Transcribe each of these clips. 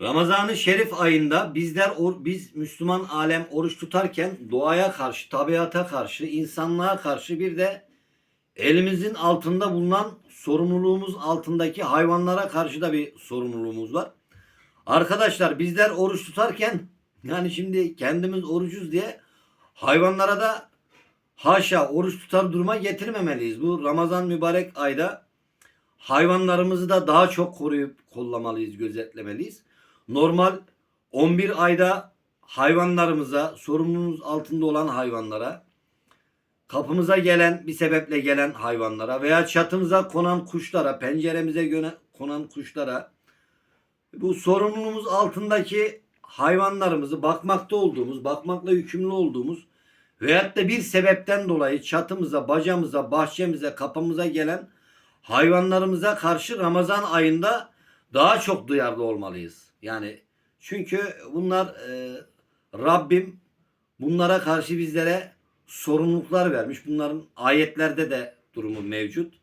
Ramazan-ı Şerif ayında bizler or- biz Müslüman alem oruç tutarken doğaya karşı, tabiata karşı, insanlığa karşı bir de elimizin altında bulunan sorumluluğumuz altındaki hayvanlara karşı da bir sorumluluğumuz var. Arkadaşlar bizler oruç tutarken yani şimdi kendimiz orucuz diye hayvanlara da haşa oruç tutar duruma getirmemeliyiz. Bu Ramazan mübarek ayda hayvanlarımızı da daha çok koruyup kollamalıyız, gözetlemeliyiz. Normal 11 ayda hayvanlarımıza, sorumluluğumuz altında olan hayvanlara, kapımıza gelen bir sebeple gelen hayvanlara veya çatımıza konan kuşlara, penceremize konan kuşlara bu sorumluluğumuz altındaki hayvanlarımızı bakmakta olduğumuz, bakmakla yükümlü olduğumuz veyahut da bir sebepten dolayı çatımıza, bacamıza, bahçemize, kapımıza gelen hayvanlarımıza karşı Ramazan ayında daha çok duyarlı olmalıyız. Yani çünkü bunlar e, Rabbim bunlara karşı bizlere sorumluluklar vermiş. Bunların ayetlerde de durumu mevcut.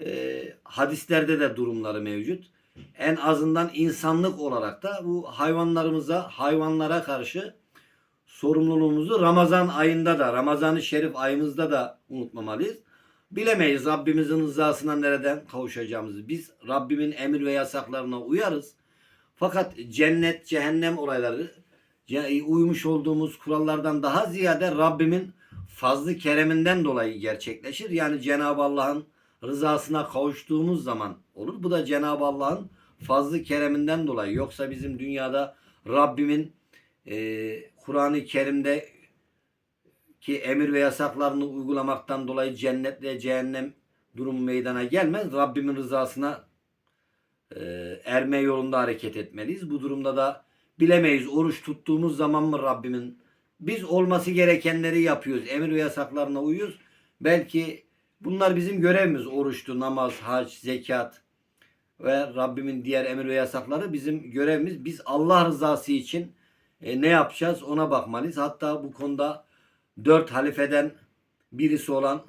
E, hadislerde de durumları mevcut. En azından insanlık olarak da bu hayvanlarımıza, hayvanlara karşı sorumluluğumuzu Ramazan ayında da, Ramazan-ı Şerif ayımızda da unutmamalıyız. Bilemeyiz Rabbimizin rızasına nereden kavuşacağımızı. Biz Rabbimin emir ve yasaklarına uyarız. Fakat cennet, cehennem olayları ce- uymuş olduğumuz kurallardan daha ziyade Rabbimin fazlı kereminden dolayı gerçekleşir. Yani Cenab-ı Allah'ın rızasına kavuştuğumuz zaman olur. Bu da Cenab-ı Allah'ın fazlı kereminden dolayı. Yoksa bizim dünyada Rabbimin e, Kur'an-ı Kerim'de ki emir ve yasaklarını uygulamaktan dolayı cennet ve cehennem durumu meydana gelmez. Rabbimin rızasına e, erme yolunda hareket etmeliyiz. Bu durumda da bilemeyiz oruç tuttuğumuz zaman mı Rabbimin biz olması gerekenleri yapıyoruz. Emir ve yasaklarına uyuyoruz. Belki bunlar bizim görevimiz. Oruçtu, namaz, hac, zekat ve Rabbimin diğer emir ve yasakları bizim görevimiz. Biz Allah rızası için e, ne yapacağız ona bakmalıyız. Hatta bu konuda dört halifeden birisi olan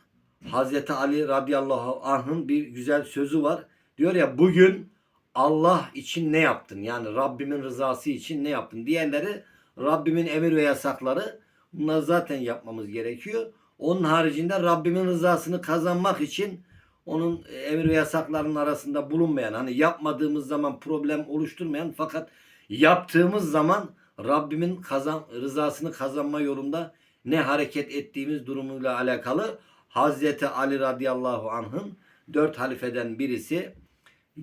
Hazreti Ali radıyallahu anh'ın bir güzel sözü var. Diyor ya bugün Allah için ne yaptın? Yani Rabbimin rızası için ne yaptın? Diğerleri Rabbimin emir ve yasakları bunları zaten yapmamız gerekiyor. Onun haricinde Rabbimin rızasını kazanmak için onun e, emir ve yasaklarının arasında bulunmayan hani yapmadığımız zaman problem oluşturmayan fakat yaptığımız zaman Rabbimin kazan, rızasını kazanma yolunda ne hareket ettiğimiz durumuyla alakalı Hazreti Ali radıyallahu anh'ın dört halifeden birisi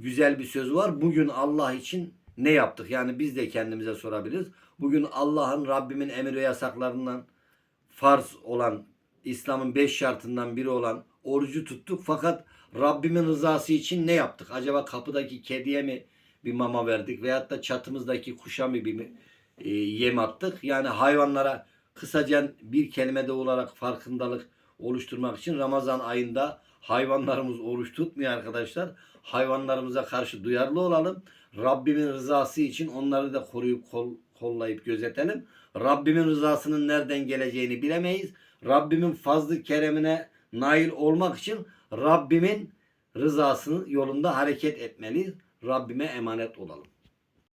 güzel bir söz var. Bugün Allah için ne yaptık? Yani biz de kendimize sorabiliriz. Bugün Allah'ın Rabbimin emir ve yasaklarından farz olan İslam'ın beş şartından biri olan orucu tuttuk fakat Rabbimin rızası için ne yaptık? Acaba kapıdaki kediye mi bir mama verdik veyahut da çatımızdaki kuşa mı bir e, yem attık? Yani hayvanlara kısaca bir kelimede olarak farkındalık oluşturmak için Ramazan ayında hayvanlarımız oruç tutmuyor arkadaşlar. Hayvanlarımıza karşı duyarlı olalım. Rabbimin rızası için onları da koruyup kol, kollayıp gözetelim. Rabbimin rızasının nereden geleceğini bilemeyiz. Rabbimin fazlı keremine nail olmak için Rabbimin rızasının yolunda hareket etmeliyiz. Rabbime emanet olalım.